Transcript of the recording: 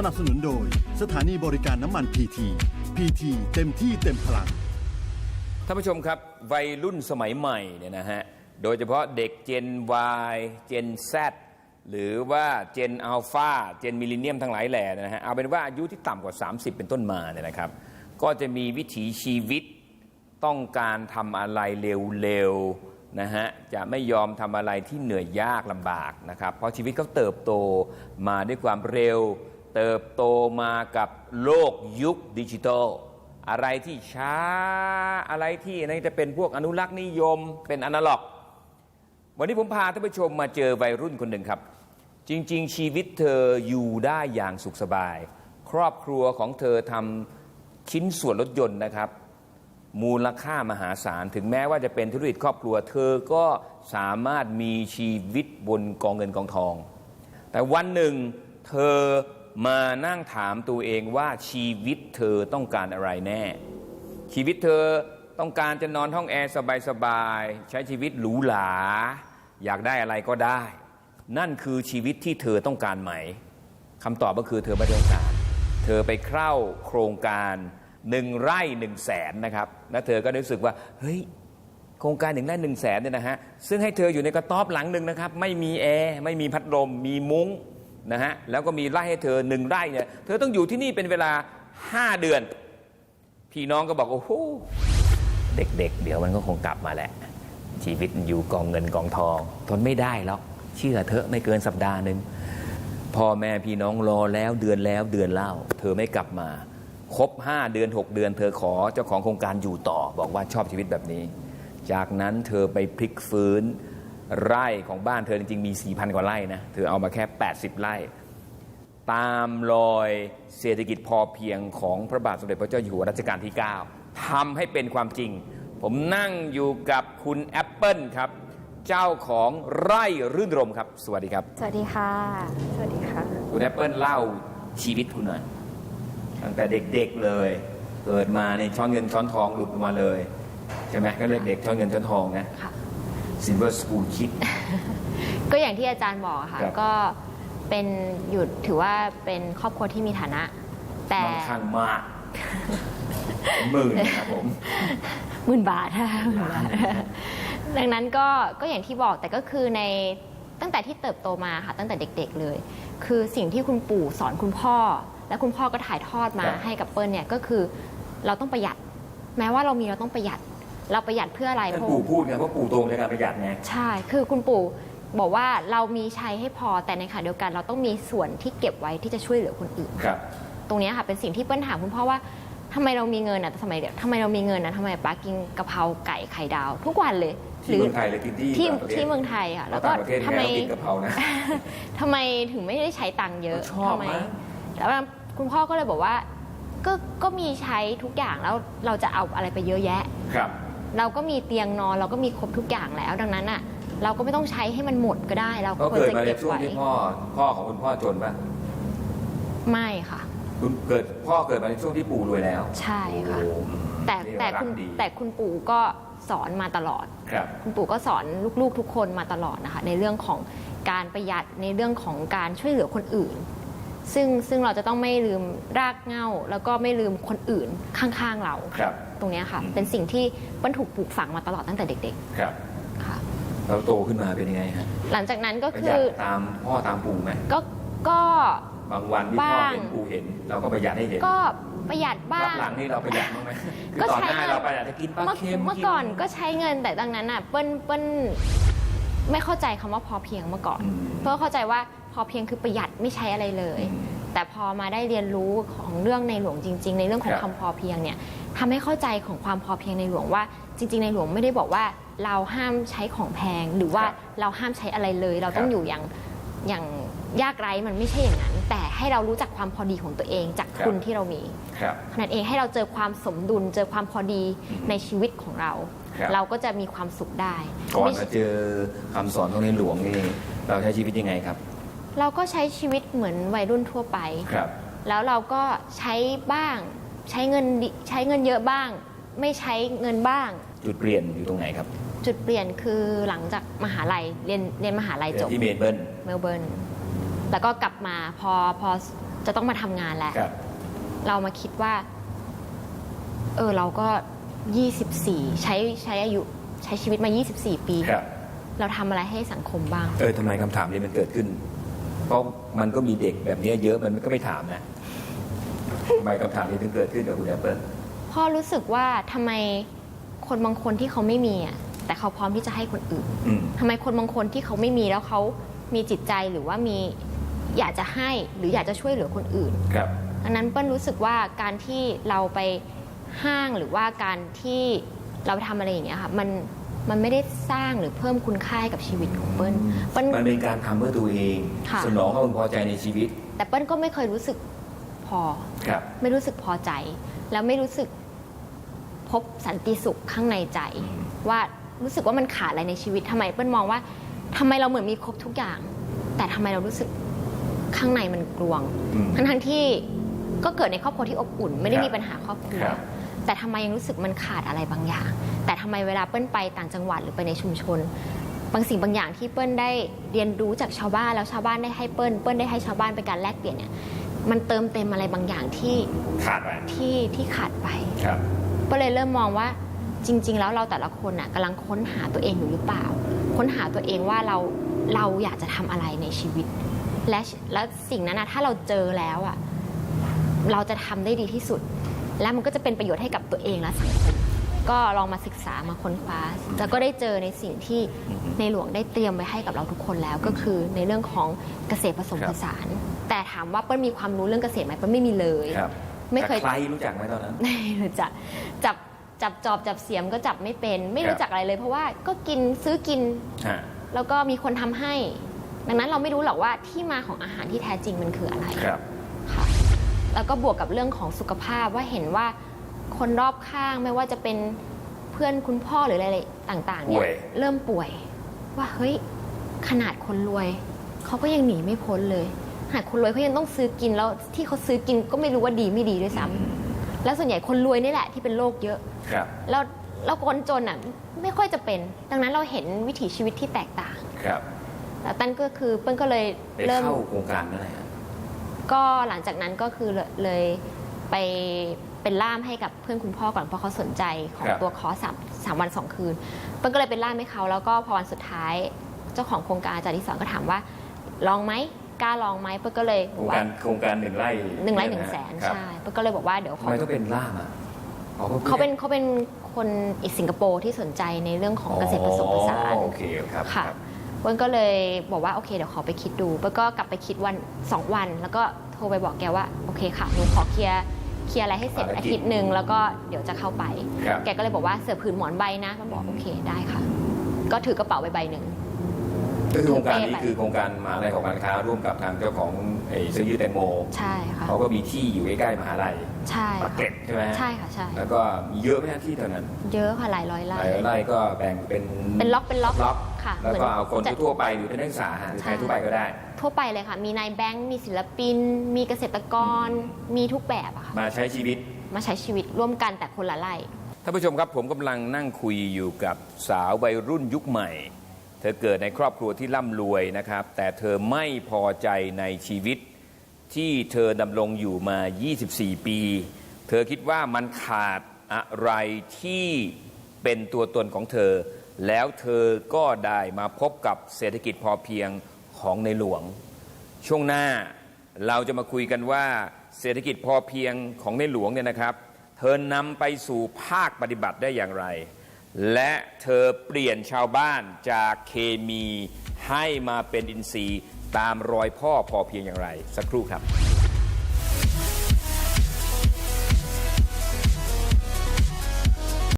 สนับสนุนโดยสถานีบริการน้ำมันพีทีพีทีเต็มที่เต็มพลัง ท่านผู้ชมครับวัยรุ่นสมัยใหม่เนี่ยนะฮะโดยเฉพาะเด็ก Gen Y Gen Z หรือว่าเจนอัลฟาเจนมิลเลนเนียมทั้งหลายแหล่นะฮะเอาเป็นว่าอายุที่ต่ำกว่า 30 เป็นต้นมาเนี่ยนะครับ ก็จะมีวิถีชีวิตต้องการทำอะไรเร็วๆนะฮะจะไม่ยอมทำอะไรที่เหนื่อยยากลำบากนะครับ เพราะชีวิตเขาเติบโตมาด้วยความเร็ว เติบโตมากับโลกยุคดิจิทัลอะไรที่ช้าอะไรที่นั่นจะเป็นพวกอนุรักษ์นิยมเป็นอนาล็อก วันนี้ผมพาท่านผู้ชมมาเจอวัยรุ่นคนหนึ่งครับ จริง ๆ ชีวิตเธออยู่ได้อย่างสุขสบาย ครอบครัวของเธอทำชิ้นส่วนรถยนต์นะครับ มูลค่ามหาศาล ถึงแม้ว่าจะเป็นธุรกิจครอบครัว เธอก็สามารถมีชีวิตบนกองเงินกองทอง แต่วันหนึ่งเธอ มานั่งถามตัวเองว่าชีวิตเธอต้องการอะไรแน่ ชีวิตเธอต้องการจะนอนห้องแอร์สบายๆใช้ชีวิตหรูหราอยากได้อะไรก็ได้ นั่นคือชีวิตที่เธอต้องการไหมคำตอบก็คือเธอไม่ต้องการ เธอไปเข้าโครงการหนึ่งไร่หนึ่งแสนนะครับและเธอก็รู้สึกว่าเฮ้ยโครงการหนึ่งไร่หนึ่งแสนเนี่ยนะฮะซึ่งให้เธออยู่ในกระต๊อบหลังหนึ่งนะครับ ไม่มีแอร์ไม่มีพัดลมมีมุ้ง นะฮะแล้วก็มีไร่ให้เธอหนึ่งไร่เนี่ยเธอต้องอยู่ที่นี่เป็นเวลา 5 เดือน พี่น้องก็บอกโอ้โหเด็กๆเดี๋ยวมันก็คงกลับมาแหละ ชีวิตอยู่กองเงินกองทอง ทนไม่ได้หรอกเชื่อเถอะไม่เกินสัปดาห์หนึ่งพ่อแม่พี่น้องรอแล้วเดือนแล้วเดือนเล่า เธอไม่กลับมาครบ5เดือน 6 เดือน เธอขอเจ้าของโครงการอยู่ต่อ บอกว่าชอบชีวิตแบบนี้ จากนั้นเธอไปพลิกฟื้น ไร่ของบ้านเธอจริงๆมี 4,000 กว่าไร่นะ เธอเอามาแค่ 80 ไร่ ตามรอยเศรษฐกิจพอเพียงของพระบาทสมเด็จพระเจ้าอยู่หัวรัชกาลที่ 9ทำให้เป็นความจริง ผมนั่งอยู่กับคุณแอปเปิลครับ เจ้าของไร่รื่นรมครับ สวัสดีครับ สวัสดีค่ะ สวัสดีค่ะ คุณแอปเปิลเล่าชีวิตคุณหน่อยตั้งแต่เด็กๆเลย เกิดมาในช้อนเงินช้อนทองหลุดออกมาเลย ใช่ไหมก็เรียกเด็กช้อนเงินช้อนทองนะค่ะ ซิลเวอร์สกูลคิด ก็อย่างที่อาจารย์บอกอะค่ะ ครับ ก็เป็นอยู่ถือว่าเป็นครอบครัวที่มีฐานะ แต่ค่อนข้างมากหมื่นนะครับผม หมื่นบาทค่ะหมื่นบาท ดังนั้นก็ก็อย่างที่บอกแต่ก็คือในตั้งแต่ที่เติบโตมาค่ะ ตั้งแต่เด็กๆเลย คือสิ่งที่คุณปู่สอนคุณพ่อ และคุณพ่อก็ถ่ายทอดมาครับ ให้กับเปิ้ลเนี่ยก็คือเราต้องประหยัด แม้ว่าเรามีเราต้องประหยัด เราประหยัดเพื่ออะไรท่านเพราะปู่พูดไงว่าปู่ตรงในการประหยัดไงใช่ คือคุณปู่บอกว่าเรามีใช้ให้พอแต่ในขณะเดียวกัน เราต้องมีส่วนที่เก็บไว้ที่จะช่วยเหลือคนอื่น ครับ ตรงเนี้ยค่ะเป็นสิ่งที่เปิ้ลถามคุณพ่อว่าทำไมเรามีเงินอะสมัยเด็กทำไมเรามีเงินอะทำไมป้ากินกะเพราไก่ไข่ดาว ทุกวันเลยที่เมืองไทยหรือกินที่ที่ต่างประเทศที่เมืองไทยค่ะแล้วก็ต่างประเทศทำไมเนี่ยเรากินกะเพรานะ ทำไมถึงไม่ได้ใช้ตังค์เยอะชอบทำไมมาก แล้วคุณพ่อก็เลยบอกว่า ก็ก็มีใช้ทุกอย่างแล้วเราจะเอาอะไรไปเยอะแยะ ครับ เราก็มีเตียงนอนเราก็มีครบทุกอย่างแล้ว ดังนั้นอะ เราก็ไม่ต้องใช้ให้มันหมดก็ได้ เราก็ควรเกิดจะมาในเก็บช่วงไว้ที่พ่อพ่อของคุณพ่อจนป่ะไม่ค่ะ คุณเกิดพ่อเกิดมาในช่วงที่ปู่รวยแล้วใช่ค่ะ โอ้แต่นี่แต่รักคุณดีแต่คุณปู่ก็สอนมาตลอด ครับ คุณปู่ก็สอนลูกๆทุกคนมาตลอดนะคะในเรื่องของการประหยัดในเรื่องของการช่วยเหลือคนอื่น ซึ่งซึ่งเราจะต้องไม่ลืมรากเหง้า แล้วก็ไม่ลืมคนอื่นข้างๆเรา ครับ ตรงเนี้ยค่ะอืมเป็นสิ่งที่เปิ้ลถูกปลูกฝังมาตลอดตั้งแต่เด็กครับๆค่ะเราโตขึ้นมาเป็นยังไงฮะหลังจากนั้นก็ประคืหยัดอตามพ่อตามปู่ไหมก็ก็บางวันที่พ่อบ้างเห็นปู่เห็น เราก็ประหยัดให้เห็นก็ประหยัดบ้ารับงหลังนี่เราประหยัดบ้างไหมคือก็ต่อใช้หน้าเงิน เราประหยัดจะกินปลาเมื่อเค็มเมื่อก่อนก็ใช้เงินแต่ดังนั้นอะเปิ้ลเปิ้ลไม่เข้าใจคำว่าพอเพียงเมื่อก่อน อืมเพื่อเข้าใจว่าพอเพียงคือประหยัดไม่ใช้อะไรเลยอืมแต่พอมาได้เรียนรู้ของเรื่องในหลวงจริง ๆ ในเรื่องของครับคำพอเพียงเนี่ย ทำให้เข้าใจของความพอเพียงในหลวงว่า จริง ๆ ในหลวงไม่ได้บอกว่าเราห้ามใช้ของแพง หรือว่าครับเราห้ามใช้อะไรเลย เราครับต้องอยู่อย่างอย่างยากไร้มันไม่ใช่อย่างนั้น แต่ให้เรารู้จักความพอดีของตัวเองจากครับคุณที่เรามีครับขนาดเองให้เราเจอความสมดุลเจอความพอดีอืมในชีวิตของเราครับเราก็จะมีความสุขได้ก่อนไม่มาเจอคำสอนของในหลวงนี่เราใช้ชีวิตยังไงครับ เราก็ใช้ชีวิตเหมือนวัยรุ่นทั่วไปครับ แล้วเราก็ใช้บ้าง ใช้เงินดิใช้เงินเยอะบ้าง ไม่ใช้เงินบ้าง จุดเปลี่ยนอยู่ตรงไหนครับจุดเปลี่ยนคือหลังจากมหาลัยเรียนเรียนมหาลัยจบที่เมลเบิร์นเมลเบิร์นแล้วก็กลับมาพอพอจะต้องมาทำงานแล้ว ครับ เรามาคิดว่า เออเราก็ 24 ใช้ใช้อายุใช้ชีวิตมา 24 ปี ครับ เราทำอะไรให้สังคมบ้าง เออทำไมคำถามนี้มันเกิดขึ้น เพราะมันก็มีเด็กแบบนี้เยอะมันก็ไม่ถามนะ ทำไมคำถามนี้ถึงเกิดขึ้นกับคุณแอปเปิลพ่อรู้สึกว่าทำไมคนบางคนที่เขาไม่มีอะแต่เขาพร้อมที่จะให้คนอื่นอืม ทำไมคนบางคนที่เขาไม่มีแล้วเขามีจิตใจหรือว่ามีอยากจะให้หรืออยากจะช่วยเหลือคนอื่น ครับ ดังนั้นเปิ้ลรู้สึกว่าการที่เราไปห้างหรือว่าการที่เราทำอะไรอย่างเงี้ยค่ะมันมันไม่ได้สร้างหรือเพิ่มคุณค่าให้กับชีวิตของเปิ้ลเปิ้ล มันเป็นการทำเพื่อตัวเอง ค่ะ สนองความพอใจในชีวิต แต่เปิ้ลก็ไม่เคยรู้สึก พอ ครับ ไม่รู้สึกพอใจ แล้วไม่รู้สึกพบสันติสุขข้างในใจ ว่ารู้สึกว่ามันขาดอะไรในชีวิตทำไมเปิ้ลมองว่าทำไมเราเหมือนมีครบทุกอย่าง แต่ทำไมเรารู้สึกข้างในมันกลวง อืมทั้งทั้งๆที่ก็เกิดในครอบครัวที่อบอุ่น ไม่ได้ครับมีปัญหาครอบครัว ครับ แต่ทำไมยังรู้สึกมันขาดอะไรบางอย่าง แต่ทำไมเวลาเปิ้ลไปต่างจังหวัดหรือไปในชุมชน บางสิ่งบางอย่างที่เปิ้ลได้เรียนรู้จากชาวบ้านแล้วชาวบ้านได้ให้เปิ้ลเปิ้ลได้ให้ชาวบ้านเป็นการแลกเปลี่ยนเนี่ย มันเติมเต็มอะไรบางอย่างที่ขาดไปที่ที่ขาดไป ครับ ก็เลยเริ่มมองว่าจริง ๆ แล้วเราแต่ละคนน่ะกำลังค้นหาตัวเองอยู่หรือเปล่า ค้นหาตัวเองว่าเราเราอยากจะทำอะไรในชีวิต และและสิ่งนั้นนะถ้าเราเจอแล้วอะเราจะทำได้ดีที่สุด และมันก็จะเป็นประโยชน์ให้กับตัวเองและสังคมก็ลองมาศึกษามาค้นคว้าแล้วก็ได้เจอในสิ่งที่ในหลวงได้เตรียมไว้ให้กับเราทุกคนแล้ว ก็คือในเรื่องของเกษตรผสมผสาน แต่ถามว่าเปิ้ลมีความรู้เรื่องเกษตรไหมเปิ้ลไม่มีเลย ครับไม่เคย แต่ใครรู้จักไหมตอนนั้น ไม่รู้จักจับจับจอบจับเสียมก็จับไม่เป็น ไม่ครับรู้จักอะไรเลย เพราะว่าก็กินซื้อกินฮะ แล้วก็มีคนทำให้ ดังนั้นเราไม่รู้หรอกว่าที่มาของอาหารที่แท้จริงมันคืออะไร ครับ ค่ะแล้วก็บวกกับเรื่องของสุขภาพว่าเห็นว่าคนรอบข้างไม่ว่าจะเป็นเพื่อนคุณพ่อหรืออะไรต่างๆเนี่ป่วย ยเริ่มป่วย ว่าเฮ้ยขนาดคนรวย เขาก็ยังหนีไม่พ้นเลย ขนาดคนรวยเขายังต้องซื้อกินแล้วที่เขาซื้อกินก็ไม่รู้ว่าดีไม่ดีด้วยซ้ำแล้วส่วนใหญ่คนรวยนี่แหละที่เป็นโรคเยอะครับ แล้วแล้วคนจนอะไม่ค่อยจะเป็น ดังนั้นเราเห็นวิถีชีวิตที่แตกต่างครับแล้วตั้นก็คือเปิ้ลก็เลยไปเริ่ม เข้าโครงการนั่นแหละก็หลังจากนั้นก็คือเลยเลยไปเป็นล่ามให้กับเพื่อนคุณพ่อก่อนเพราะเขาสนใจของครับตัวคอร์สสามสามวันสองคืนเปิ้ลก็เลยเป็นล่ามให้เขาแล้วก็พอวันสุดท้ายเจ้าของโครงการอาจารย์ที่สอนก็ถามว่าลองไหม กล้าลองไหมเปิ้ลก็เลยโคบรอกงว่าการโครงการหนึ่งไร่หนึ่งไร่หเยนึ่งะแสนครับใช่เปิ้ลก็เลยบอกว่าเดี๋ยวขทำอ ไมต้องเป็นล่ามอะอ๋อเขาเป็นเขาเป็นคนอีกสิงคโปร์ที่สนใจในเรื่องของเกษตรผสมผสานอ๋อโอเคครับค่ะรับ เปิ้ลก็เลยบอกว่าโอเคเดี๋ยวขอไปคิดดูเปิ้ลก็กลับไปคิดวันสองวัน แล้วก็โทรไปบอกแกว่าโอเคค่ะหนูขอเคลียร์เคลียร์อะไรให้เสร็จภารกิจอาทิตย์หนึ่งแล้วก็เดี๋ยวจะเข้าไป ครับ แกก็เลยบอกว่าเสือผืนหมอนใบนะเปิ้ลบอกโอเคได้ค่ะ ก็ถือกระเป๋าใบใบหนึ่ง ก็คือโครงการนี้ไปคือโครงการมหาลัยของการค้าร่วมกับทางเจ้าของไอ้ซื้อยืดแตงโมใช่ค่ะเขาก็มีที่อยู่ใกล้ๆมหาลัยใช่ปากเกร็ดใช่ไหมใช่ค่ะใช่แล้วก็มีเยอะไหมฮะที่เท่านั้น เยอะค่ะหลายร้อยหไร่ลายไร่ก็แบ่งเป็นเป็นล็อกเป็นล็อกล็อกค่ะแล้วก็เอาคนจะทั่วๆไปหรือเป็นนักศึกษาหรือใครทั่วไปก็ได้ ทั่วไปเลยค่ะ มีนายแบงค์มีศิลปิน มีเกษตรกรมีทุกแบบอะค่ะมาใช้ชีวิตมาใช้ชีวิตร่วมกันแต่คนละไร่ท่านผู้ชมครับผมกำลังนั่งคุยอยู่กับสาววัยรุ่นยุคใหม่ เธอเกิดในครอบครัวที่ร่ำรวยนะครับ แต่เธอไม่พอใจในชีวิตที่เธอดำรงอยู่มา 24 ปี เธอคิดว่ามันขาดอะไรที่เป็นตัวตนของเธอ แล้วเธอก็ได้มาพบกับเศรษฐกิจพอเพียงของในหลวง ช่วงหน้าเราจะมาคุยกันว่าเศรษฐกิจพอเพียงของในหลวงเนี่ยนะครับ เธอนำไปสู่ภาคปฏิบัติได้อย่างไร และเธอเปลี่ยนชาวบ้านจากเคมีให้มาเป็นอินทรีย์ ตามรอยพ่อพอเพียงอย่างไร สักครู่ครับ